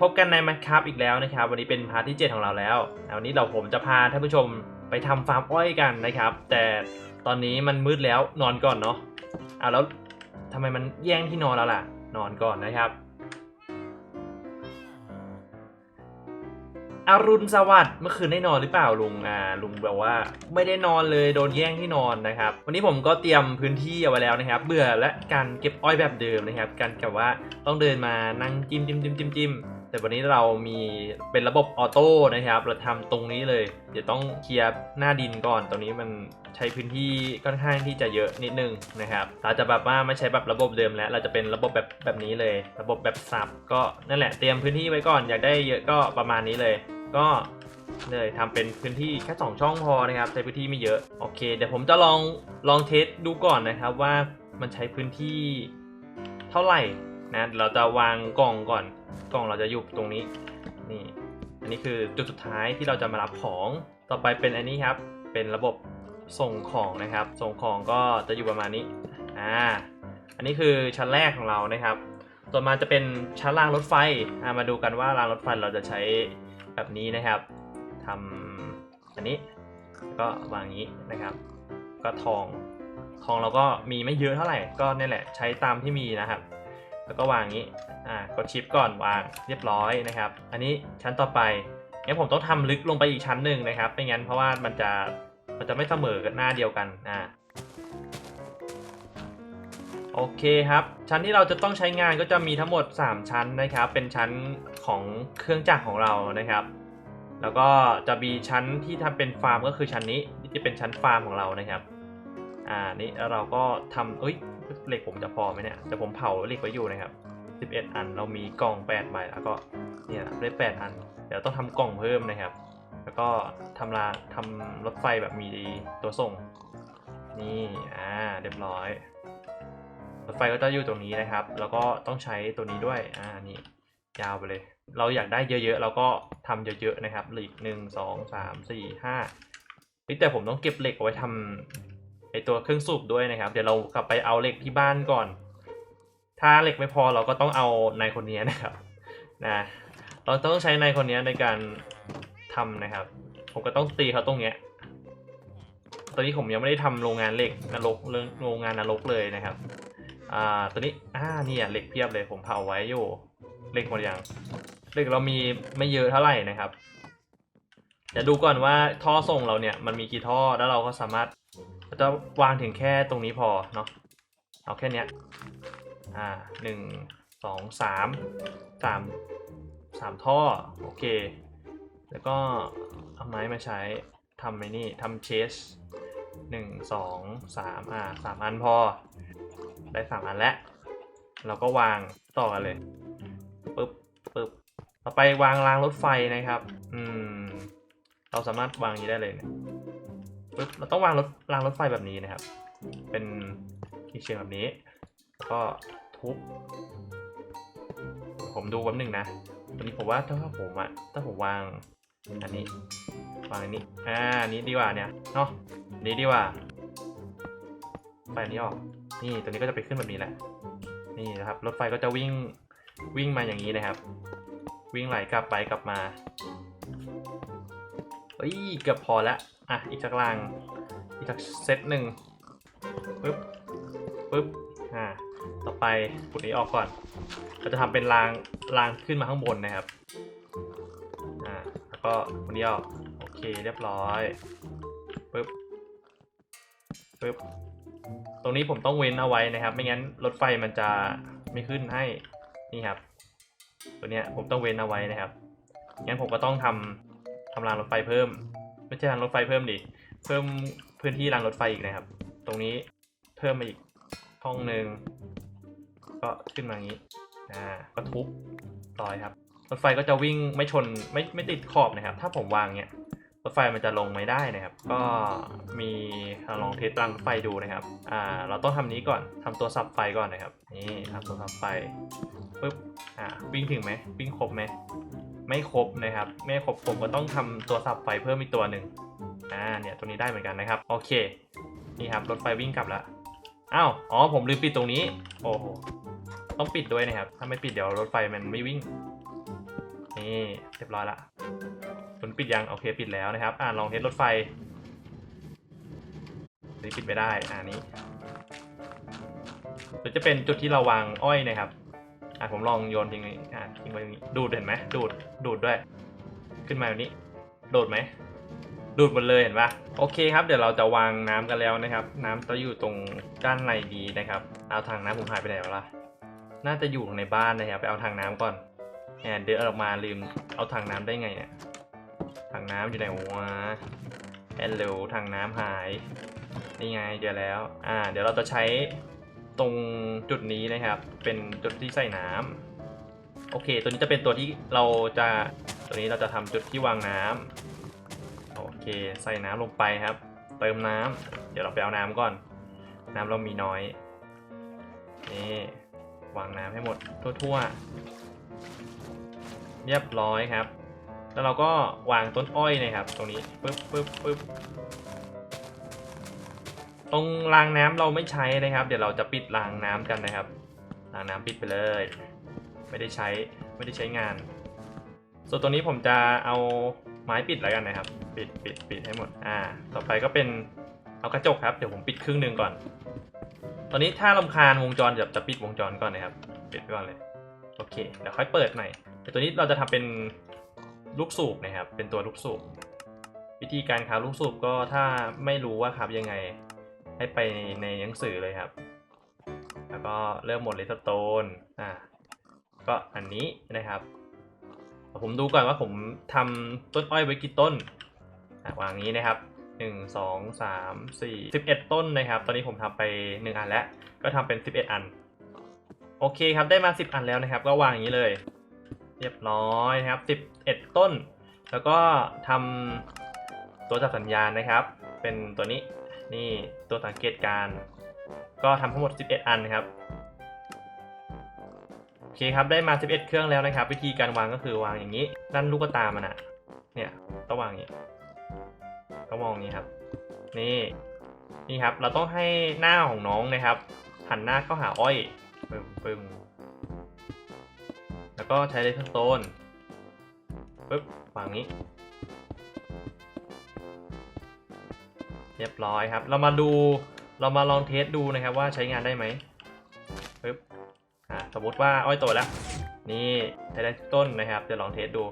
พบกันใน Minecraft อีกแล้วนะครับ วันนี้เป็นพาร์ทที่ 7 ของเราแล้ววันนี้เราผมจะพาท่านผู้ชมไปทำฟาร์มอ้อยกันนะครับ แต่ตอนนี้มันมืดแล้วนอนก่อนเนาะอะแล้วทำไมมันแย่งที่นอนแล้วล่ะ นอนก่อนนะครับ อรุณสวัสดิ์เมื่อคืนได้นอนหรือเปล่าลุงอ่าลุงแบบว่าไม่ได้นอนเลยโดนแย่งที่นอนนะครับ วันนี้ผมก็เตรียมพื้นที่เอาไว้แล้วนะครับ เบื่อและการเก็บอ้อยแบบเดิมนะครับ การกับว่าต้องเดินมานั่งจิ้มจิ้มจิ้มจิ้มจิ้ม แต่วันนี้เรามีเป็นระบบออโต้นะครับ เราทำตรงนี้เลย เดี๋ยวต้องเคลียร์หน้าดินก่อน ตรงนี้มันใช้พื้นที่ค่อนข้างที่จะเยอะนิดนึงนะครับ เราจะแบบว่าไม่ใช้แบบระบบเดิมแล้ว เราจะเป็นระบบแบบแบบนี้เลย ระบบแบบสับ ก็นั่นแหละ เตรียมพื้นที่ไว้ก่อน อยากได้เยอะก็ประมาณนี้เลย ก็เลยทำเป็นพื้นที่แค่2ช่องพอนะครับใช้พื้นที่ไม่เยอะโอเคเดี๋ยวผมจะลองลองเทสดูก่อนนะครับว่ามันใช้พื้นที่เท่าไหร่นะเราจะวางกล่องก่อน กล่องเราจะอยู่ตรงนี้นี่อันนี้คือจุดสุดท้ายที่เราจะมารับของต่อไปเป็นอันนี้ครับ เป็นระบบส่งของนะครับ ส่งของก็จะอยู่ประมาณนี้อ่าอันนี้คือชั้นแรกของเรานะครับต่อมาจะเป็นชั้นรางรถไฟอ่ามาดูกันว่ารางรถไฟเราจะใช้แบบนี้นะครับทำอันนี้ก็วางอย่างนี้นะครับ ก็ทองทองเราก็มีไม่เยอะเท่าไหร่ก็นี่แหละใช้ตามที่มีนะครับ แล้วก็วางอย่างนี้ อ่ากดชิปก่อนวางเรียบร้อยนะครับ อันนี้ชั้นต่อไปงั้นผมต้องทำลึกลงไปอีกชั้นหนึ่งนะครับไม่งั้นเพราะว่ามันจะมันจะไม่เสมอกันหน้าเดียวกันอ่าโอเคครับ ชั้นที่เราจะต้องใช้งานก็จะมีทั้งหมด 3 ชั้นนะครับ เป็นชั้นของเครื่องจักรของเรานะครับ แล้วก็จะมีชั้นที่ทำเป็นฟาร์มก็คือชั้นนี้ที่จะเป็นชั้นฟาร์มของเรานะครับอ่านี่เราก็ทำเอ้ยเหล็กผมจะพอไหมเนี่ยแต่ผมเผาเหล็กไว้อยู่นะครับ 11 อัน เรามีกล่อง8ใบแล้วก็เนี่ยได้ 8 อัน เดี๋ยวต้องทำกล่องเพิ่มนะครับ แล้วก็ทำราทำรถไฟแบบมีตัวส่ง นี่อ่าเรียบร้อย รถไฟก็จะอยู่ตรงนี้นะครับ แล้วก็ต้องใช้ตัวนี้ด้วยอ่านี่ยาวไปเลย เราอยากได้เยอะๆ เราก็ทำเยอะๆนะครับเหล็กหนึ่งสองสามสี่ห้าแต่ผมต้องเก็บเหล็กเอาไว้ทำไอตัวเครื่องสูบด้วยนะครับ เดี๋ยวเรากลับไปเอาเหล็กที่บ้านก่อน ถ้าเหล็กไม่พอเราก็ต้องเอานายคนนี้นะครับ นะ เราต้องใช้นายคนนี้ในการทำนะครับ ผมก็ต้องตีเขาตรงเนี้ย ตอนนี้ผมยังไม่ได้ทำโรงงานเหล็กนรกเรื่องโรงงานนรกเลยนะครับ อ่า ตัวนี้ อ่า นี่อะเหล็กเพียบเลยผมเผาไว้อยู่เหล็กหมดยังเหล็กเรามีไม่เยอะเท่าไหร่นะครับเดี๋ยวดูก่อนว่าท่อส่งเราเนี่ยมันมีกี่ท่อแล้วเราก็สามารถจะวางถึงแค่ตรงนี้พอเนาะเอาแค่เนี้ย อ่าหนึ่งสองสามสามสามท่อ โอเค แล้วก็เอาไม้มาใช้ทำไอ้นี่ทำเชสหนึ่งสองสามอ่าสามอันพอ ได้สามอันแล้ว เราก็วางต่อกันเลยปึ๊บปึ๊บต่อไปวางรางรถไฟนะครับ อืม เราสามารถวางอย่างนี้ได้เลยเนี่ยปึ๊บ เราต้องวางรถรางรถไฟแบบนี้นะครับ เป็นที่เชียงแบบนี้แล้วก็ทุบผมดูแป๊บหนึ่งนะ ตอนนี้ผมว่าถ้าผมอะถ้าผมวางอันนี้วางอันนี้ อ่าอันนี้ดีกว่าเนี่ย เนาะอันนี้ดีกว่าไปอันนี้ออก นี่ตัวนี้ก็จะไปขึ้นแบบนี้แหละ นี่นะครับ รถไฟก็จะวิ่งวิ่งมาอย่างนี้นะครับ วิ่งไหลกลับไปกลับมาเฮ้ยเกือบพอแล้วอะ อีกสักราง อีกสักเซตหนึ่งปึ๊บปึ๊บ อ่า ต่อไปปุ่นี้ออกก่อนเราจะทำเป็นรางรางขึ้นมาข้างบนนะครับอ่าแล้วก็ปุ่นี้ออกโอเคเรียบร้อยปึ๊บปึ๊บตรงนี้ผมต้องเว้นเอาไว้นะครับ ไม่งั้นรถไฟมันจะไม่ขึ้นให้นี่ครับ ตัวเนี้ยผมต้องเว้นเอาไว้นะครับงั้นผมก็ต้องทำทำรางรถไฟเพิ่ม ไม่ใช่รางรถไฟเพิ่มดิเพิ่มพื้นที่รางรถไฟอีกนะครับ ตรงนี้เพิ่มมาอีกห้องหนึ่ง ก็ขึ้นมาอย่างนี้ อ่า ก็ทุบต่อยครับ รถไฟก็จะวิ่งไม่ชนไม่ไม่ติดขอบนะครับ ถ้าผมวางเนี้ยรถไฟมันจะลงไม่ได้นะครับ ก็มีลองเทสรางรถไฟดูนะครับ อ่า เราต้องทำนี้ก่อนทำตัวสับไฟก่อนนะครับ นี่ทำตัวสับไฟปุ๊บ อ่า วิ่งถึงไหม วิ่งครบไหม ไม่ครบนะครับ ไม่ครบผมก็ต้องทำตัวสับไฟเพิ่มอีกตัวหนึ่งอ่า เนี่ย ตัวนี้ได้เหมือนกันนะครับ โอเค นี่ครับ รถไฟวิ่งกลับแล้วอ้าว อ๋อ ผมลืมปิดตรงนี้ โอ้โห ต้องปิดด้วยนะครับ ถ้าไม่ปิดเดี๋ยวรถไฟมันไม่วิ่ง นี่เรียบร้อยละคุณปิดยัง โอเคปิดแล้วนะครับ อ่าลองเทสรถไฟนี่ปิดไม่ได้ อ่านี้หรือจะเป็นจุดที่เราวางอ้อยนะครับ อ่าผมลองโยนทิ้งนี้อ่าทิ้งไว้ตรงนี้ ดูดเห็นไหมดูด ดูดด้วย ขึ้นมาแบบนี้ โดดไหม ดูดหมดเลยเห็นปะโอเคครับ เดี๋ยวเราจะวางน้ำกันแล้วนะครับ น้ำจะอยู่ตรงด้านในดีนะครับ เอาถังน้ำผมหายไปไหนวะล่ะ น่าจะอยู่ในบ้านนะครับไปเอาถังน้ำก่อนแหมเดินออกมาลืมเอาถังน้ำได้ไงเนี่ยถังน้ำอยู่ไหนวะแอนเร็วถังน้ำหายนี่ไงเจอแล้วอ่าเดี๋ยวเราจะใช้ตรงจุดนี้นะครับ เป็นจุดที่ใส่น้ำโอเค ตัวนี้จะเป็นตัวที่เราจะตัวนี้เราจะทำจุดที่วางน้ำโอเคใส่น้ำลงไปครับ เติมน้ำเดี๋ยวเราไปเอาน้ำก่อน น้ำเรามีน้อยนี่ วางน้ำให้หมดทั่วๆ เรียบร้อยครับ แล้วเราก็วางต้นอ้อยนะครับ ตรงนี้ปึ๊บปึ๊บปึ๊บตรงรางน้ำเราไม่ใช้นะครับ เดี๋ยวเราจะปิดรางน้ำกันนะครับ รางน้ำปิดไปเลย ไม่ได้ใช้ไม่ได้ใช้งาน ส่วนตัวนี้ผมจะเอาไม้ปิดแล้วกันนะครับ ปิดปิดปิดให้หมดอ่า ต่อไปก็เป็นเอากระจกครับเดี๋ยวผมปิดครึ่งหนึ่งก่อน อนนี้ถ้าลำคาญวงจรจะจะปิดวงจรก่อนนะครับ ปิดไปก่อนเลย โอเค เดี๋ยวค่อยเปิดใหม่แต่ตัวนี้เราจะทำเป็นลูกสูบนะครับ เป็นตัวลูกสูบ วิธีการคับลูกสูบก็ถ้าไม่รู้ว่าครับยังไง ให้ไปในหนังสือเลยครับ แล้วก็เริ่มหมดเลสโตน อ่า ก็อันนี้นะครับ ผมดูก่อนว่าผมทำต้นอ้อยไว้กี่ต้นวางนี้นะครับ หนึ่งสองสามสี่สิบเอ็ดต้นนะครับ ตอนนี้ผมทำไปหนึ่งอันแล้ว ก็ทำเป็นสิบเอ็ดอัน โอเคครับ ได้มาสิบอันแล้วนะครับ ก็วางอย่างนี้เลย เรียบร้อยนะครับสิบเอ็ดต้น แล้วก็ทำตัวจับสัญญาณนะครับ เป็นตัวนี้ นี่ตัวสังเกตการ ก็ทำทั้งหมด 11 อันนะครับ โอเคครับ ได้มา 11 เครื่องแล้วนะครับ วิธีการวางก็คือวางอย่างนี้ ด้านลูกตามันอะเนี่ยต้องวางอย่างนี้ ต้องมองอย่างนี้ครับ นี่นี่ครับ เราต้องให้หน้าของน้องนะครับหันหน้าเข้าหาอ้อยปึ้งปึ้งแล้วก็ใช้เลเซอร์โตนปึ๊บวางนี้ เรียบร้อยครับ เรามาดูเรามาลองเทสดูนะครับว่าใช้งานได้ไหมปึ๊บอ่าสมมติว่าอ้อยโตแล้ว นี่ใช้ได้ทุกต้นนะครับจะลองเทสดู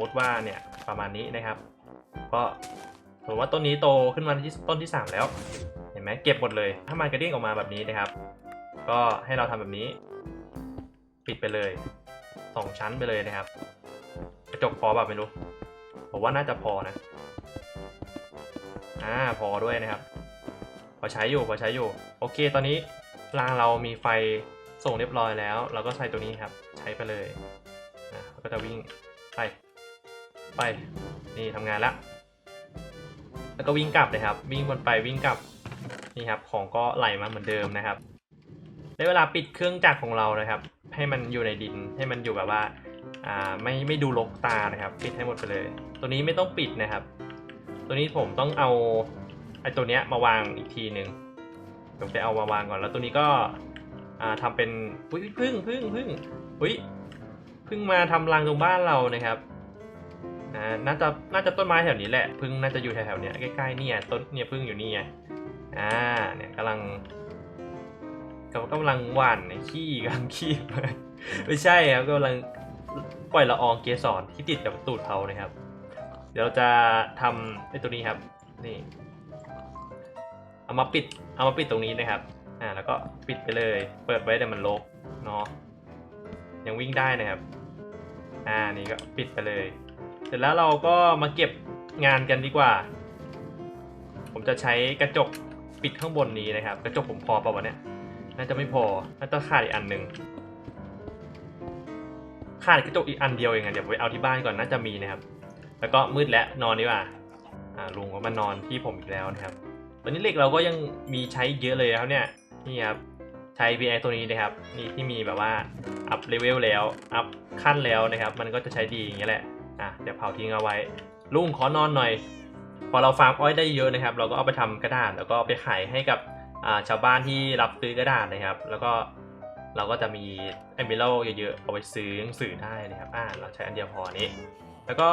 มมติว่าเนี่ยประมาณนี้นะครับ ก็สมมติว่าต้นนี้โตขึ้นมาที่ต้นที่ 3 แล้ว เห็นไหมเก็บหมดเลย ถ้ามันกระเด้งออกมาแบบนี้นะครับ ก็ให้เราทำแบบนี้ ปิดไปเลยสองชั้นไปเลยนะครับ กระจกพอแบบไม่รู้ผมว่าน่าจะพอนะอ่าพอด้วยนะครับพอใช้อยู่พอใช้อยู่ โอเค ตอนนี้รางเรามีไฟส่งเรียบร้อยแล้ว เราก็ใช้ตัวนี้ครับ ใช้ไปเลยนะก็จะวิ่งไป ไป นี่ทำงานแล้วแล้วก็วิ่งกลับเลยครับ วิ่งวนไปวิ่งกลับ นี่ครับ ของก็ไหลมาเหมือนเดิมนะครับ ได้เวลาปิดเครื่องจักรของเรานะครับ ให้มันอยู่ในดิน ให้มันอยู่แบบว่า อ่า ไม่ ไม่ดูรกตานะครับ ปิดให้หมดไปเลย ตัวนี้ไม่ต้องปิดนะครับ ตัวนี้ผมต้องเอาไอ้ตัวเนี้ยมาวางอีกทีหนึ่งผมจะเอามาวางก่อน แล้วตัวนี้ก็ อ่าทำเป็น อุ้ยพึ่งพึ่งพึ่งอุ้ยพึ่งมาทำรังตรงบ้านเรานะครับ อ่าน่าจะน่าจะต้นไม้แถวนี้แหละพึ่งน่าจะอยู่แถวๆเนี้ยใกล้ๆเนี่ยต้นเนี่ยพึ่งอยู่นี่ไงอ่าเนี่ยกำลังกำกำลังหว่านในขี้กำลังขี้ไม่ใช่ครับกำลังปล่อยละอองเกสรที่ติดกับตูดเขานะครับ เดี๋ยวเราจะทำไอ้ตัวนี้ครับนี่เอามาปิดเอามาปิดตรงนี้นะครับอ่าแล้วก็ปิดไปเลย เปิดไว้แต่มันลกเนาะยังวิ่งได้นะครับอ่านี่ก็ปิดไปเลย เสร็จแล้วเราก็มาเก็บงานกันดีกว่า ผมจะใช้กระจกปิดข้างบนนี้นะครับ กระจกผมพอป่าวะเนี่ย น่าจะไม่พอ น่าจะขาดอีกอันหนึ่งขาดกระจกอีกอันเดียวเองอะเดี๋ยวไปเอาที่บ้านก่อนน่าจะมีนะครับ แล้วก็มืดแล้วนอนดีกว่า อ่าลุงก็มานอนที่ผมอีกแล้วนะครับ ตอนนี้เหล็กเราก็ยังมีใช้เยอะเลยครับเนี่ย นี่ครับใช้ VI ตัวนี้นะครับ นี่ที่มีแบบว่าอัพเลเวลแล้ว อัพขั้นแล้วนะครับ มันก็จะใช้ดีอย่างเงี้ยแหละ อะเดี๋ยวเผาทิ้งเอาไว้ ลุงขอนอนหน่อย พอเราฟาร์มอ้อยได้เยอะนะครับ เราก็เอาไปทำกระดาษแล้วก็ไปขายให้กับชาวบ้านที่รับซื้อกระดาษนะครับ แล้วก็เราก็จะมีเอมิโลเยอะๆเอาไปซื้อหนังสือได้นะครับอ่าเราใช้อันเดียวพอนี้ แล้วก็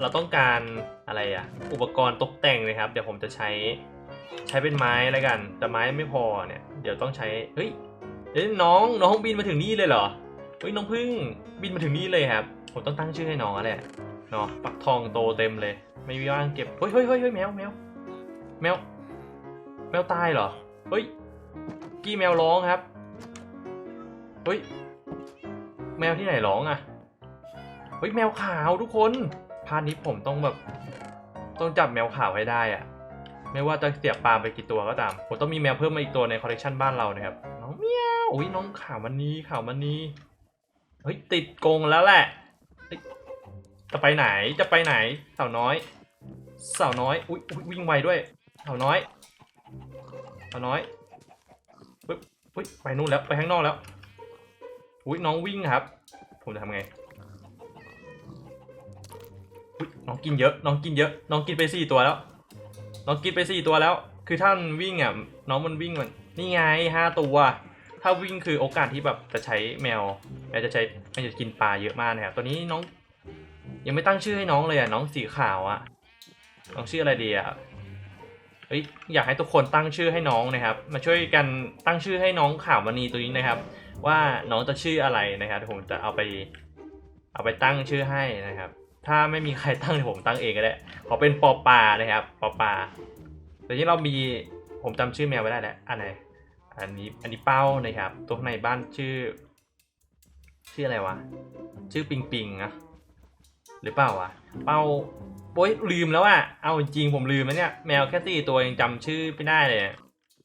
เราต้องการอะไรอะอุปกรณ์ตกแต่งนะครับ เดี๋ยวผมจะใช้ใช้เป็นไม้แล้วกัน แต่ไม้ไม่พอเนี่ย เดี๋ยวต้องใช้ เฮ้ยเอ้ยน้องน้องบินมาถึงนี่เลยเหรอ เฮ้ยน้องพึ่งบินมาถึงนี่เลยครับ ผมต้องตั้งชื่อให้น้องอะแหละเนาะปักทองโตเต็มเลย ไม่มีว่างเก็บ เฮ้ยเฮ้ยเฮ้ยแมวแมวแมวแมวตายเหรอ เฮ้ย กี้แมวร้องครับ เฮ้ย แมวที่ไหนร้องอะเฮ้ยแมวขาวทุกคน พาร์ทนี้ผมต้องแบบ ต้องจับแมวขาวให้ได้อะไม่ว่าจะเสียบปลาไปกี่ตัวก็ตาม ผมต้องมีแมวเพิ่มมาอีกตัวในคอลเลกชันบ้านเรานะครับ น้องเมียวอุ้ยน้องขาวมันนี้ขาวมันนี้ เฮ้ยติดกงแล้วแหละ จะไปไหนจะไปไหนสาวน้อยสาวน้อยอุ้ยวิ่งไวด้วยสาวน้อยสาวน้อยปึ๊บอุ้ยไปนู่นแล้วไปข้างนอกแล้วอุ้ยน้องวิ่งครับ ผมจะทำไงอุ๊ยน้องกินเยอะ น้องกินเยอะ น้องกินไปสี่ตัวแล้ว น้องกินไปสี่ตัวแล้ว คือถ้านวิ่งอะน้องมันวิ่งมันนี่ไงห้าตัว ถ้าวิ่งคือโอกาสที่แบบจะใช้แมวแมวจะใช้มันจะกินปลาเยอะมากนะครับตัวนี้น้อง ยังไม่ตั้งชื่อให้น้องเลยอะน้องสีขาวอะน้องชื่ออะไรดีอะเฮ้ยอยากให้ทุกคนตั้งชื่อให้น้องนะครับ มาช่วยกันตั้งชื่อให้น้องขาวมณีตัวนี้นะครับ ว่าน้องจะชื่ออะไรนะครับผมจะเอาไป เอาไปตั้งชื่อให้นะครับ ถ้าไม่มีใครตั้งเดี๋ยวผมตั้งเองก็ได้ขอเป็นปอปลานะครับปอปลาแต่ที่เรามีผมจำชื่อแมวไว้ได้แล้วอันไหน อันนี้อันนี้เป้านะครับ ตัวในบ้านชื่อ ชื่ออะไรวะ ชื่อปิงปิงนะหรือเปล่าวะเป้าโอ้ยลืมแล้วอะเอาจริงผมลืมแล้วเนี่ยแมวแค่สี่ตัวยังจำชื่อไม่ได้เลย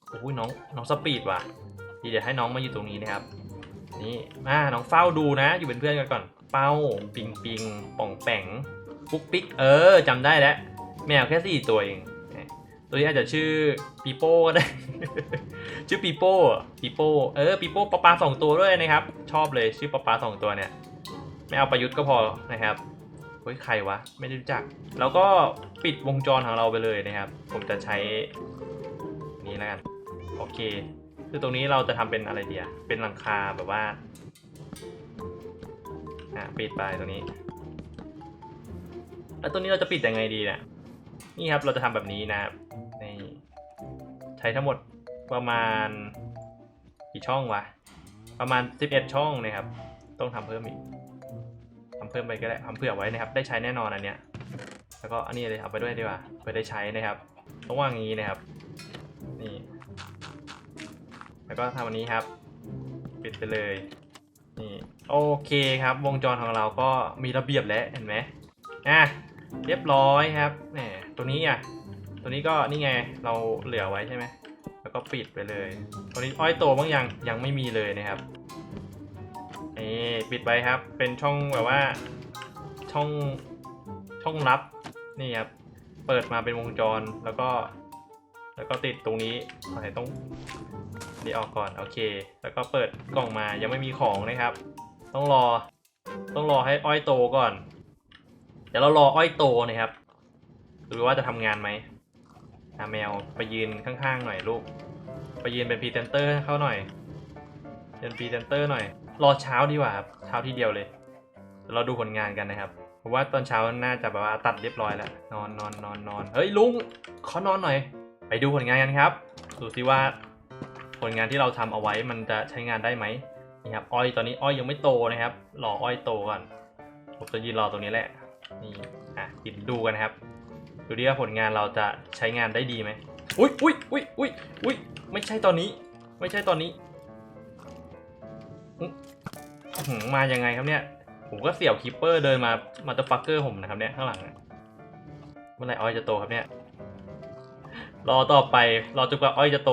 โอ้ยน้องน้องสปีดว่ะเดี๋ยวให้น้องมาอยู่ตรงนี้นะครับ นี่มาน้องเฝ้าดูนะ อยู่เป็นเพื่อนกันก่อน เป้าปิงปิงป่องแป่งปุ๊กปิ๊กเออจำได้แล้วแมวแค่สี่ตัวเองตัวนี้อาจจะชื่อปีโป้ก็ได้ ชื่อปีโป้ปีโป้เออปีโป้ปลาปลาสองตัวด้วยนะครับ ชอบเลยชื่อปลาปลาสองตัวเนี่ย ไม่เอาประยุทธ์ก็พอนะครับเฮ้ยใครวะ ไม่ได้รู้จัก แล้วก็ปิดวงจรของเราไปเลยนะครับ ผมจะใช้นี้แล้วกันโอเค คือตรงนี้เราจะทำเป็นอะไรเดียเป็นหลังคาแบบว่าอะปิดไปตรงนี้แล้วตัวนี้เราจะปิดยังไงดีเนี่ยนี่ครับเราจะทำแบบนี้นะครับนี่ใช้ทั้งหมด ประมาณกี่ช่องวะ ประมาณ 11 ช่องนะครับ ต้องทำเพิ่มอีกทำเพิ่มไปก็ได้ทำเผื่อไว้นะครับ ได้ใช้แน่นอนอันเนี้ย แล้วก็อันนี้เลยเอาไปด้วยดีกว่าเพื่อได้ใช้นะครับต้องวางอย่างนี้นะครับ นี่ แล้วก็ทำอันนี้ครับ ปิดไปเลย นี่ โอเคครับ วงจรของเราก็มีระเบียบแล้ว เห็นไหมอะ เรียบร้อยครับแหมตัวนี้อะ ตัวนี้ก็นี่ไง เราเหลือไว้ใช่ไหม ก็ปิดไปเลยตัวนี้อ้อยโตบางอย่างยังไม่มีเลยนะครับนี่ปิดไปครับ เป็นช่องแบบว่า ช่องช่องลับนี่ครับเปิดมาเป็นวงจรแล้วก็ แล้วก็ติดตรงนี้อะไรต้องนี่ออกก่อนโอเค แล้วก็เปิดกล่องมายังไม่มีของนะครับ ต้องรอต้องรอให้อ้อยโตก่อน เดี๋ยวเรารออ้อยโตนะครับดูว่าจะทำงานไหมอะแมวไปยืนข้างๆหน่อยลูก ไปยืนเป็นพรีเซนเตอร์ให้เขาหน่อยเป็นพรีเซนเตอร์หน่อย รอเช้าดีกว่าครับเช้าที่เดียวเลย เราดูผลงานกันนะครับผมว่าตอนเช้าน่าจะแบบว่าตัดเรียบร้อยแล้ว นอนนอนนอนนอนเฮ้ยลุงขอนอนหน่อย ไปดูผลงานกันครับดูสิว่าผลงานที่เราทำเอาไว้มันจะใช้งานได้ไหมนี่ครับอ้อยตอนนี้อ้อยยังไม่โตนะครับรออ้อยโตก่อนผมจะยืนรอตรงนี้แหละนี่อะกินดูกันครับ ดูดิว่าผลงานเราจะใช้งานได้ดีไหมอุ้ยอุ้ยอุ้ยอุ้ยอุ้ย ไม่ใช่ตอนนี้ ไม่ใช่ตอนนี้หือมายังไงครับเนี่ย ผมก็เสี่ยวคิปเปอร์เดินมามาตฟักเกอร์ผมนะครับเนี่ยข้างหลัง เมื่อไหร่อ้อยจะโตครับเนี่ย รอต่อไปรอจนกว่าอ้อยจะโต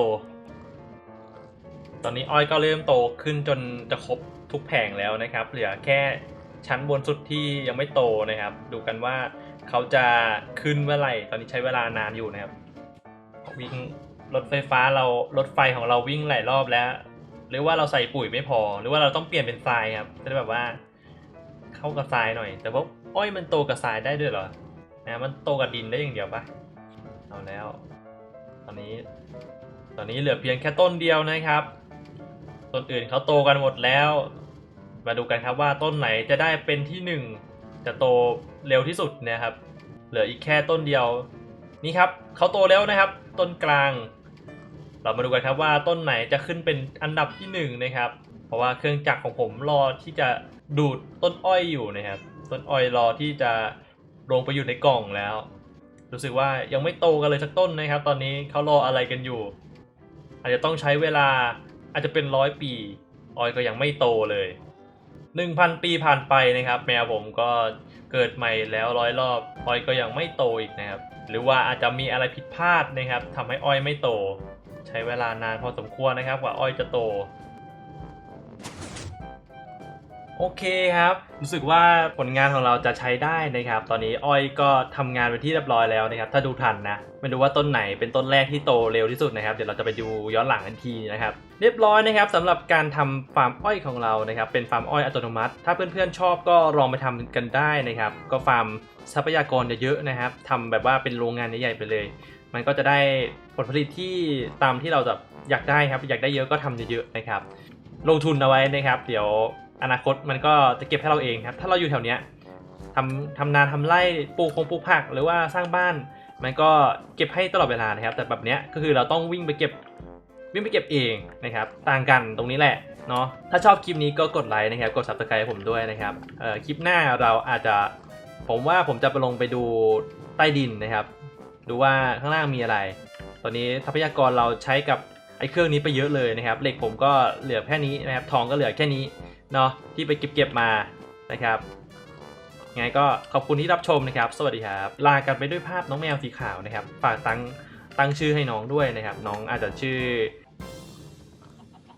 ตอนนี้อ้อยก็เริ่มโตขึ้นจนจะครบทุกแผงแล้วนะครับ เหลือแค่ชั้นบนสุดที่ยังไม่โตนะครับ ดูกันว่าเขาจะขึ้นเมื่อไหร่ ตอนนี้ใช้เวลานานอยู่นะครับวิ่ง รถไฟฟ้าเรารถไฟของเราวิ่งหลายรอบแล้ว หรือว่าเราใส่ปุ๋ยไม่พอ หรือว่าเราต้องเปลี่ยนเป็นทรายครับจะได้แบบว่า เข้ากับทรายหน่อย แต่ว่าอ้อยมันโตกับทรายได้ด้วยเหรอนะมันโตกับดินได้อย่างเดียวปะเอาแล้ว ตอนนี้ ตอนนี้เหลือเพียงแค่ต้นเดียวนะครับต้นอื่นเขาโตกันหมดแล้ว มาดูกันครับว่าต้นไหนจะได้เป็นที่หนึ่งจะโตเร็วที่สุดนะครับ เหลืออีกแค่ต้นเดียว นี่ครับเขาโตแล้วนะครับ ต้นกลาง เรามาดูกันครับว่าต้นไหนจะขึ้นเป็นอันดับที่หนึ่งนะครับ เพราะว่าเครื่องจักรของผมรอที่จะดูดต้นอ้อยอยู่นะครับ ต้นอ้อยรอที่จะลงไปอยู่ในกล่องแล้ว รู้สึกว่ายังไม่โตกันเลยสักต้นนะครับ ตอนนี้เขารออะไรกันอยู่ อาจจะต้องใช้เวลาอาจจะเป็นร้อยปีอ้อยก็ยังไม่โตเลยหนึ่งพันปีผ่านไปนะครับ แมวผมก็เกิดใหม่แล้วร้อยรอบอ้อยก็ยังไม่โตอีกนะครับ หรือว่าอาจจะมีอะไรผิดพลาดนะครับทำให้อ้อยไม่โต ช้เวลานานพอสมควรนะครับกว่าอ้อยจะโต โอเคครับ รู้สึกว่าผลงานของเราจะใช้ได้นะครับ ตอนนี้อ้อยก็ทำงานเป็นที่เรียบร้อยแล้วนะครับ ถ้าดูทันนะไม่รู้ว่าต้นไหนเป็นต้นแรกที่โตเร็วที่สุดนะครับ เดี๋ยวเราจะไปดูย้อนหลังกันทีนะครับ เรียบร้อยนะครับสำหรับการทำฟาร์มอ้อยของเรานะครับ เป็นฟาร์มอ้อยอัตโนมัติ ถ้าเพื่อนๆชอบก็ลองไปทำกันได้นะครับ ก็ฟาร์มทรัพยากรเยอะๆนะครับทำแบบว่าเป็นโรงงานใหญ่ๆไปเลย มันก็จะได้ผลผลิตที่ตามที่เราแบบอยากได้ครับ อยากได้เยอะก็ทำเยอะๆนะครับ ลงทุนเอาไว้นะครับ เดี๋ยวอนาคตมันก็จะเก็บให้เราเองครับ ถ้าเราอยู่แถวเนี้ยทำทำนาทำไร่ปลูกคงปลูกผักหรือว่าสร้างบ้าน มันก็เก็บให้ตลอดเวลานะครับ แต่แบบเนี้ยก็คือเราต้องวิ่งไปเก็บวิ่งไปเก็บเองนะครับ ต่างกันตรงนี้แหละเนาะถ้าชอบคลิปนี้ก็กดไลค์นะครับ กด subscribe ผมด้วยนะครับคลิปหน้าเราอาจจะผมว่าผมจะไปลงไปดูใต้ดินนะครับ ดูว่าข้างล่างมีอะไร ตอนนี้ทรัพยากรเราใช้กับไอ้เครื่องนี้ไปเยอะเลยนะครับ เหล็กผมก็เหลือแค่นี้นะครับ ทองก็เหลือแค่นี้เนาะที่ไปเก็บเก็บๆมานะครับไงก็ขอบคุณที่รับชมนะครับ สวัสดีครับ ลากันไปด้วยภาพน้องแมวสีขาวนะครับ ฝากตั้งตั้งชื่อให้น้องด้วยนะครับ น้องอาจจะชื่อ